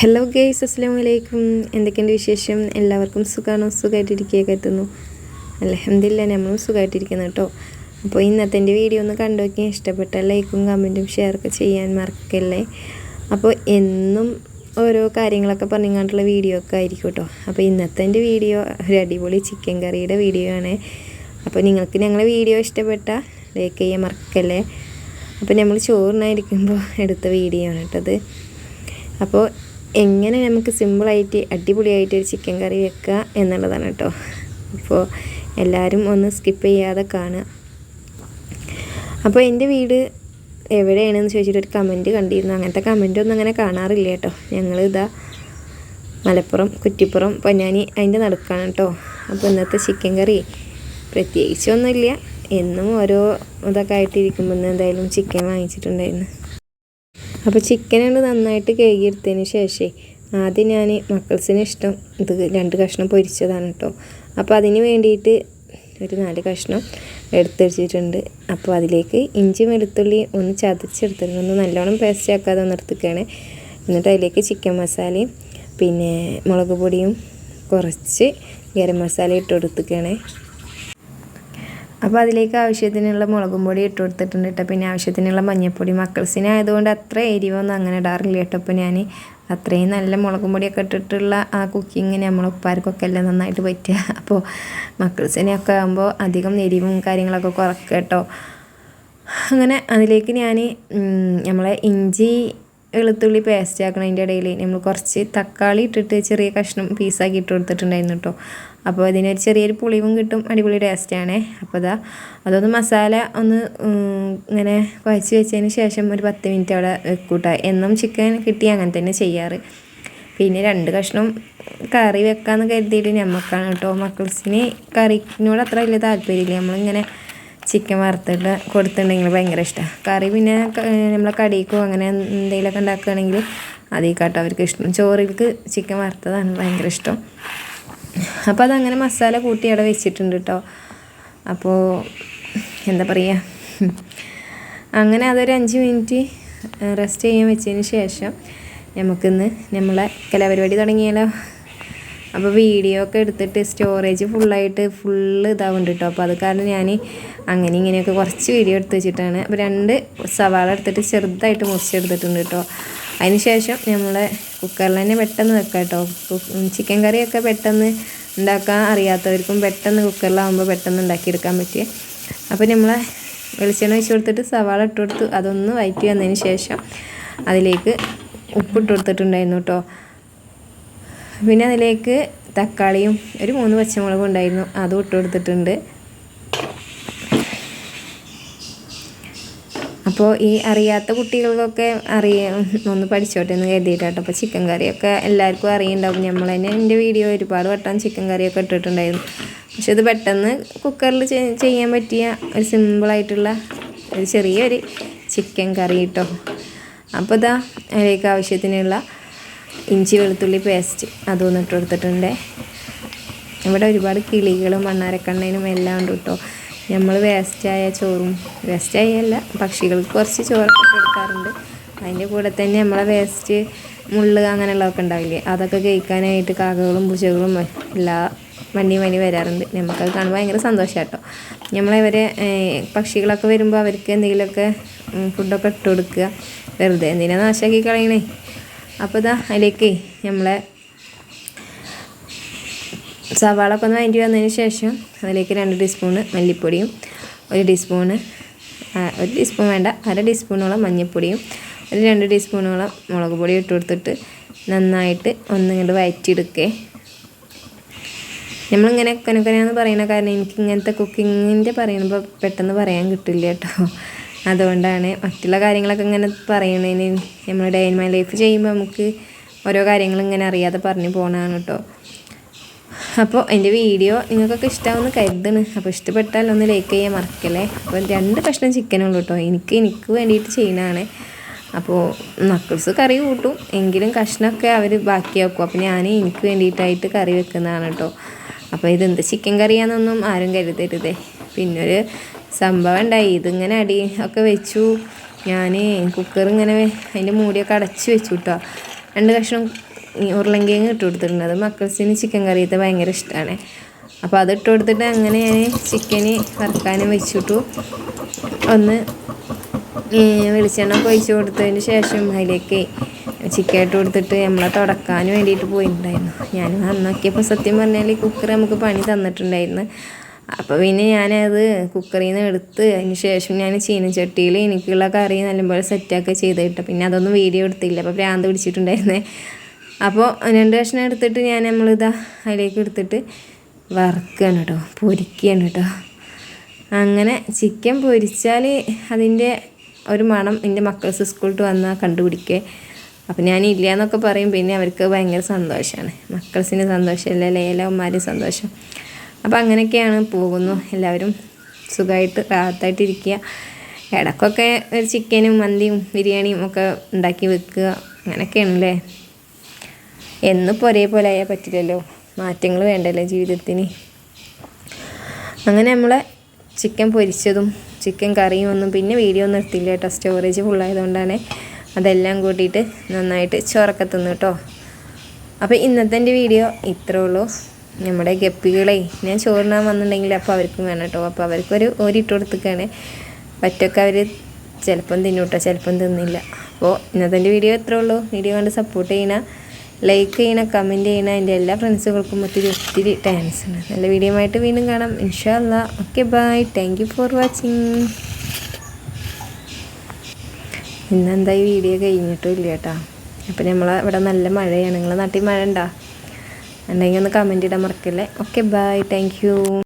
Hello guys അസ്സാം വലൈക്കും എന്തൊക്കെയുണ്ട് വിശേഷം? എല്ലാവർക്കും സുഖമാണോ സുഖമായിട്ടിരിക്കുകയൊക്കെ എത്തുന്നു. അലഹമില്ല നമ്മളും സുഖമായിട്ടിരിക്കുന്നു കേട്ടോ. അപ്പോൾ ഇന്നത്തെ എന്റെ വീഡിയോ ഒന്ന് കണ്ടു നോക്കി ഇഷ്ടപ്പെട്ട ലൈക്കും കമന്റും ഷെയറൊക്കെ ചെയ്യാൻ മറക്കല്ലേ? അപ്പോൾ എന്നും ഓരോ കാര്യങ്ങളൊക്കെ പറഞ്ഞുകൊണ്ടുള്ള വീഡിയോ ഒക്കെ ആയിരിക്കും കേട്ടോ. അപ്പോൾ ഇന്നത്തെ എന്റെ വീഡിയോ ഒരു അടിപൊളി ചിക്കൻ കറിയുടെ വീഡിയോ ആണ്. അപ്പോൾ നിങ്ങൾക്ക് ഞങ്ങളെ വീഡിയോ ഇഷ്ടപ്പെട്ട ലൈക്ക് ചെയ്യാൻ മറക്കല്ലേ? അപ്പോൾ നമ്മൾ ചോറിനായിരിക്കുമ്പോൾ എടുത്ത വീഡിയോ ആണ് കേട്ടത് അപ്പോൾ എങ്ങനെ നമുക്ക് സിമ്പിളായിട്ട് അടിപൊളിയായിട്ട് ഒരു ചിക്കൻ കറി വെക്കുക എന്നുള്ളതാണ് കേട്ടോ. അപ്പോൾ എല്ലാവരും ഒന്ന് സ്കിപ്പ് ചെയ്യാതെ കാണുക. അപ്പോൾ എന്റെ വീട് എവിടെയാണെന്ന് ചോദിച്ചിട്ട് ഒരു കമന്റ് കണ്ടിരുന്നു. അങ്ങനത്തെ കമന്റൊന്നും അങ്ങനെ കാണാറില്ല കേട്ടോ. ഞങ്ങൾ ഇതാ മലപ്പുറം കുറ്റിപ്പുറം പൊന്നാനി അതിന്റെ നടുക്കാണ് കേട്ടോ. അപ്പോൾ ഇന്നത്തെ ചിക്കൻ കറി പ്രത്യേകിച്ചൊന്നുമില്ല എന്നും ഓരോ ഇതൊക്കെ ആയിട്ടിരിക്കുമ്പോൾ എന്തായാലും ചിക്കൻ വാങ്ങിച്ചിട്ടുണ്ടായിരുന്നു. അപ്പോൾ ചിക്കനാണ് നന്നായിട്ട് കഴുകിയെടുത്തതിന് ശേഷം ആദ്യം ഞാൻ മക്കൾസിന് ഇഷ്ടം ഇത് രണ്ട് കഷ്ണം പൊരിച്ചതാണ് കേട്ടോ അപ്പോൾ അതിന് വേണ്ടിയിട്ട് ഒരു നാല് കഷ്ണം എടുത്തു വെച്ചിട്ടുണ്ട് അപ്പോൾ അതിലേക്ക് ഇഞ്ചി വെളുത്തുള്ളി ഒന്ന് ചതച്ചെടുത്തിട്ടുണ്ട്. ഒന്ന് നല്ലോണം പേസ്റ്റ് ആക്കാതെ ഒന്ന് എന്നിട്ട് അതിലേക്ക് ചിക്കൻ മസാലയും പിന്നെ മുളക് പൊടിയും കുറച്ച് ഗരം മസാല ഇട്ട് കൊടുത്തിക്കുകയാണ് അപ്പോൾ അതിലേക്ക് ആവശ്യത്തിനുള്ള മുളകും പൊടി ഇട്ട് കൊടുത്തിട്ടുണ്ട് കേട്ടോ. പിന്നെ ആവശ്യത്തിനുള്ള മഞ്ഞൾപ്പൊടി. മക്കൾസിനായതുകൊണ്ട് അത്ര എരിവൊന്നും അങ്ങനെ ഇടാറില്ല കേട്ടോ. അപ്പോൾ ഞാൻ അത്രയും നല്ല മുളകും പൊടിയൊക്കെ ഇട്ടിട്ടുള്ള ആ കുക്കിങ് നമ്മളുപ്പാർക്കൊക്കെ എല്ലാം നന്നായിട്ട് പറ്റുക. അപ്പോൾ മക്കൾസിനെയൊക്കെ ആകുമ്പോൾ അധികം എരിവും കാര്യങ്ങളൊക്കെ കുറക്കുക കേട്ടോ. അങ്ങനെ അതിലേക്ക് ഞാൻ നമ്മളെ ഇഞ്ചി വെളുത്തുള്ളി പേസ്റ്റ് ആക്കണതിന്റെ ഇടയിൽ നമ്മൾ കുറച്ച് തക്കാളി ഇട്ടിട്ട് ചെറിയ കഷ്ണം പീസാക്കി ഇട്ട് കൊടുത്തിട്ടുണ്ടായിരുന്നു കേട്ടോ അപ്പോൾ ഇതിനൊരു ചെറിയൊരു പുളിവും കിട്ടും അടിപൊളി ടേസ്റ്റാണ് അപ്പോൾ അതാ അതൊന്ന് മസാല ഒന്ന് ഇങ്ങനെ കുഴച്ച് വെച്ചതിന് ശേഷം ഒരു പത്ത് മിനിറ്റ് അവിടെ വെക്കൂട്ട. എന്നും ചിക്കൻ കിട്ടി അങ്ങനെ തന്നെ ചെയ്യാറ്. പിന്നെ രണ്ട് കഷ്ണം കറി വെക്കാമെന്ന് കരുതിയിട്ട് ഞമ്മക്കാണ് കേട്ടോ മക്കൾസിന് കറിനോട് അത്ര വലിയ താല്പര്യമില്ല. നമ്മളിങ്ങനെ ചിക്കൻ വറുത്തിട്ട് കൊടുത്തിട്ടുണ്ടെങ്കിൽ ഭയങ്കര ഇഷ്ടമാണ് കറി പിന്നെ നമ്മളെ കടിക്കോ അങ്ങനെ എന്തെങ്കിലുമൊക്കെ ഉണ്ടാക്കുകയാണെങ്കിൽ അതീ കാട്ടോ അവർക്ക് ഇഷ്ടം. ചോറിലേക്ക് ചിക്കൻ വറുത്തതാണ് ഭയങ്കര ഇഷ്ടം. അപ്പോൾ അതങ്ങനെ മസാല കൂട്ടി അവിടെ വെച്ചിട്ടുണ്ട് കേട്ടോ അപ്പോൾ എന്താ പറയുക അങ്ങനെ അതൊരു അഞ്ച് മിനിറ്റ് റെസ്റ്റ് ചെയ്യാൻ വെച്ചതിന് ശേഷം നമുക്കിന്ന് നമ്മളെ കലാപരിപാടി തുടങ്ങിയാലോ? അപ്പോൾ വീഡിയോ ഒക്കെ എടുത്തിട്ട് സ്റ്റോറേജ് ഫുള്ളായിട്ട് ഫുള്ള് ഇതാവുന്നുണ്ട് കേട്ടോ അപ്പോൾ അത് കാരണം ഞാൻ അങ്ങനെ ഇങ്ങനെയൊക്കെ കുറച്ച് വീഡിയോ എടുത്ത് വെച്ചിട്ടാണ്. അപ്പോൾ രണ്ട് സവാള എടുത്തിട്ട് ചെറുതായിട്ട് മുറിച്ചെടുത്തിട്ടുണ്ട് കേട്ടോ അതിന് ശേഷം നമ്മൾ കുക്കറിൽ തന്നെ പെട്ടെന്ന് വെക്കാം കേട്ടോ ചിക്കൻ കറിയൊക്കെ പെട്ടെന്ന് ഉണ്ടാക്കാൻ അറിയാത്തവർക്കും പെട്ടെന്ന് കുക്കറിലാവുമ്പോൾ പെട്ടെന്ന് ഉണ്ടാക്കിയെടുക്കാൻ പറ്റിയ. അപ്പോൾ നമ്മൾ വെളിച്ചെണ്ണ ഒഴിച്ച് കൊടുത്തിട്ട് സവാള ഇട്ട് കൊടുത്ത് അതൊന്ന് വയറ്റി വന്നതിന് ശേഷം അതിലേക്ക് ഉപ്പിട്ട് കൊടുത്തിട്ടുണ്ടായിരുന്നു കേട്ടോ പിന്നെ അതിലേക്ക് തക്കാളിയും ഒരു മൂന്ന് പച്ചമുളകും ഉണ്ടായിരുന്നു. അതും ഇട്ട് കൊടുത്തിട്ടുണ്ട്. അപ്പോൾ ഈ അറിയാത്ത കുട്ടികൾക്കൊക്കെ അറിയ ഒന്ന് പഠിച്ചോട്ടെ എന്ന് കരുതിയിട്ടാട്ടോ. അപ്പോൾ ചിക്കൻ കറിയൊക്കെ എല്ലാവർക്കും അറിയുണ്ടാവും. നമ്മൾ തന്നെ എന്റെ വീഡിയോ ഒരുപാട് വട്ടം ചിക്കൻ കറിയൊക്കെ ഇട്ടിട്ടുണ്ടായിരുന്നു. പക്ഷെ ഇത് പെട്ടെന്ന് കുക്കറിൽ ചെയ്യാൻ പറ്റിയ ഒരു സിമ്പിളായിട്ടുള്ള ഒരു ചെറിയൊരു ചിക്കൻ കറി കേട്ടോ അപ്പോൾ ഇതാ അതിലേക്ക് ആവശ്യത്തിനുള്ള ഇഞ്ചി വെളുത്തുള്ളി പേസ്റ്റ് അതൊന്ന് ഇട്ട് കൊടുത്തിട്ടുണ്ട്. ഇവിടെ ഒരുപാട് കിളികളും മണ്ണാരക്കണ്ണനും എല്ലാം ഉണ്ട് കേട്ടോ. നമ്മൾ വേസ്റ്റായ ചോറും വേസ്റ്റായല്ല പക്ഷികൾക്ക് കുറച്ച് ചോറൊക്കെ കൊടുക്കാറുണ്ട്. അതിന്റെ കൂടെ തന്നെ നമ്മളെ വേസ്റ്റ് മുള്ള് അങ്ങനെയുള്ളതൊക്കെ ഉണ്ടാവില്ലേ അതൊക്കെ കഴിക്കാനായിട്ട് കാക്കകളും പൂച്ചകളും എല്ലാ വണ്ടി വണ്ടി വരാറുണ്ട്. നമുക്കത് കാണുമ്പോൾ ഭയങ്കര സന്തോഷം കേട്ടോ. നമ്മളിവരെ പക്ഷികളൊക്കെ വരുമ്പോൾ അവർക്ക് എന്തെങ്കിലുമൊക്കെ ഫുഡൊക്കെ ഇട്ട് കൊടുക്കുക. വെറുതെ എന്തിനാ നാശാക്കി കളയണേ? അപ്പോൾ ഇതാ അതിലേക്ക് നമ്മളെ സവാള ഒക്കെ ഒന്ന് വഴറ്റി വന്നതിന് ശേഷം അതിലേക്ക് രണ്ട് ടീസ്പൂണ് മല്ലിപ്പൊടിയും ഒരു ടീസ്പൂണ് ഒരു ടീസ്പൂൺ വേണ്ട അര ടീസ്പൂണോളം മഞ്ഞൾപ്പൊടിയും ഒരു രണ്ട് ടീസ്പൂണോളം മുളക് പൊടി ഇട്ട് കൊടുത്തിട്ട് നന്നായിട്ട് ഒന്നിങ്ങോട്ട് വയറ്റിയെടുക്കേ നമ്മളിങ്ങനെ കൊനക്കൊനയെന്ന് പറയുന്ന കാരണം എനിക്ക് ഇങ്ങനത്തെ കുക്കിങ്ങിന്റെ പറയുമ്പോൾ പെട്ടെന്ന് പറയാൻ കിട്ടില്ല കേട്ടോ. അതുകൊണ്ടാണ് മറ്റുള്ള കാര്യങ്ങളൊക്കെ ഇങ്ങനെ പറയുന്നതിന് നമ്മൾ ഡേ ഇൻ മൈ ലൈഫ് ചെയ്യുമ്പോൾ നമുക്ക് ഓരോ കാര്യങ്ങളും ഇങ്ങനെ അറിയാതെ പറഞ്ഞു പോകണതാണ് കേട്ടോ അപ്പോൾ എന്റെ വീഡിയോ നിങ്ങൾക്കൊക്കെ ഇഷ്ടമാവുമെന്ന് കരുതണ് അപ്പോൾ ഇഷ്ടപ്പെട്ടാൽ ഒന്ന് ലൈക്ക് ചെയ്യാൻ മറക്കല്ലേ? അപ്പോൾ രണ്ട് കഷ്ണം ചിക്കനുള്ളൂ കേട്ടോ എനിക്ക് എനിക്ക് വേണ്ടിയിട്ട് ചെയ്യുന്നതാണ്. അപ്പോൾ നക്കിൾസ് കറി കൂട്ടും. എങ്കിലും കഷ്ണമൊക്കെ അവർ ബാക്കിയാക്കും. അപ്പോൾ ഞാൻ എനിക്ക് വേണ്ടിയിട്ടായിട്ട് കറി വെക്കുന്നതാണ് കേട്ടോ അപ്പോൾ ഇതെന്ത് ചിക്കൻ കറിയാണെന്നൊന്നും ആരും കരുതരുതേ. പിന്നൊരു സംഭവം ഉണ്ടായി. ഇതിങ്ങനെ അടി ഒക്കെ വെച്ചു. ഞാൻ കുക്കർ ഇങ്ങനെ അതിന്റെ മൂടിയൊക്കെ അടച്ച് വെച്ചു കേട്ടോ രണ്ട് കഷ്ണം ഈ ഉരുളങ്കിഴങ്ങ് ഇട്ട് കൊടുത്തിട്ടുണ്ട്. അത് മക്കൾസിന് ചിക്കൻ കറിയത്തെ ഭയങ്കര ഇഷ്ടമാണ് അപ്പോൾ അത് ഇട്ട് കൊടുത്തിട്ട് അങ്ങനെ ഞാൻ ചിക്കന് വറുക്കാനും വെച്ചിട്ടു ഒന്ന് വെളിച്ചെണ്ണ ഒക്കെ ഒഴിച്ച് കൊടുത്തതിന് ശേഷം അതിലേക്ക് ചിക്കൻ ഇട്ട് കൊടുത്തിട്ട് നമ്മളെ തുടക്കാൻ വേണ്ടിയിട്ട് പോയിട്ടുണ്ടായിരുന്നു. ഞാൻ നന്നാക്കിയപ്പോൾ സത്യം പറഞ്ഞാൽ കുക്കർ നമുക്ക് പണി തന്നിട്ടുണ്ടായിരുന്നു. അപ്പോൾ പിന്നെ ഞാനത് കുക്കറിൽ നിന്ന് എടുത്ത് അതിന് ശേഷം ഞാൻ ചീനച്ചട്ടിയിൽ എനിക്കുള്ള കറി നല്ലപോലെ സെറ്റാക്കി ചെയ്തിട്ട് പിന്നെ അതൊന്നും വീഡിയോ എടുത്തില്ല. അപ്പോൾ ഭ്രാന്ത് പിടിച്ചിട്ടുണ്ടായിരുന്നേ. അപ്പോൾ രണ്ട് കഷ്ണം എടുത്തിട്ട് ഞാൻ നമ്മളിതാ അതിലേക്ക് എടുത്തിട്ട് വറുക്കുകയാണ് കേട്ടോ. പൊരിക്കുകയാണ് കേട്ടോ. അങ്ങനെ ചിക്കൻ പൊരിച്ചാൽ അതിന്റെ ഒരു മണം എന്റെ മക്കൾസ് സ്കൂളിൽ വന്നാൽ കണ്ടുപിടിക്കുക അപ്പം ഞാൻ ഇല്ല എന്നൊക്കെ പറയും. പിന്നെ അവർക്ക് ഭയങ്കര സന്തോഷമാണ് മക്കൾസിന് സന്തോഷമല്ല? ലേലവന്മാരും സന്തോഷം. അപ്പം അങ്ങനെയൊക്കെയാണ് പോകുന്നു. എല്ലാവരും സുഖമായിട്ട് റാഹത്തായിട്ട് ഇരിക്കുക ഇടയ്ക്കൊക്കെ ഒരു ചിക്കനും മന്തിയും ബിരിയാണിയും ഒക്കെ ഉണ്ടാക്കി വെക്കുക. അങ്ങനെയൊക്കെയാണല്ലേ? എന്നിപ്പോൾ ഒരേപോലെ ആയാൽ പറ്റില്ലല്ലോ. മാറ്റങ്ങൾ വേണ്ടല്ലോ ജീവിതത്തിന്? അങ്ങനെ നമ്മളെ ചിക്കൻ പൊരിച്ചതും ചിക്കൻ കറിയും ഒന്നും പിന്നെ വീഡിയോ ഒന്നും എടുത്തില്ല കേട്ടോ. സ്റ്റോറേജ് ഫുള്ളായതുകൊണ്ടാണ് അതെല്ലാം കൂട്ടിയിട്ട് നന്നായിട്ട് ചോറൊക്കെ തിന്നു കേട്ടോ. അപ്പോൾ ഇന്നത്തെ വീഡിയോ ഇത്രേ ഉള്ളൂ. നമ്മുടെ ഗപ്പികളെ ഞാൻ ചോറിനാൻ വന്നിട്ടുണ്ടെങ്കിൽ അപ്പോൾ അവർക്കും വേണം കേട്ടോ. അപ്പോൾ അവർക്കൊരു ഓരിട്ട് കൊടുത്തേക്കാണ്. പറ്റൊക്കെ അവർ ചിലപ്പം തിന്നൂട്ടോ ചിലപ്പം തിന്നില്ല. അപ്പോൾ ഇന്നത്തെ വീഡിയോ ഇത്രേ ഉള്ളൂ. വീഡിയോ കണ്ട് സപ്പോർട്ട് ചെയ്യണ ലൈക്ക് ചെയ്യണം കമന്റ് ചെയ്യണം എന്റെ എല്ലാ ഫ്രണ്ട്സുകൾക്കും ഒത്തിരി ഒത്തിരി താങ്ക്സ് ആണ്. നല്ല വീഡിയോ ആയിട്ട് വീണ്ടും കാണാം. ഇൻഷാ അല്ലാ okay bye thank for watching ഇന്നെന്താ ഈ വീഡിയോ കഴിഞ്ഞിട്ടും ഇല്ല കേട്ടോ. അപ്പം നമ്മളെ ഇവിടെ നല്ല മഴയാണ്. നിങ്ങളെ നാട്ടിൽ മഴ ഉണ്ടോ? ഉണ്ടെങ്കിൽ ഒന്ന് കമന്റ് ഇടാൻ മറക്കല്ലേ? Okay bye thank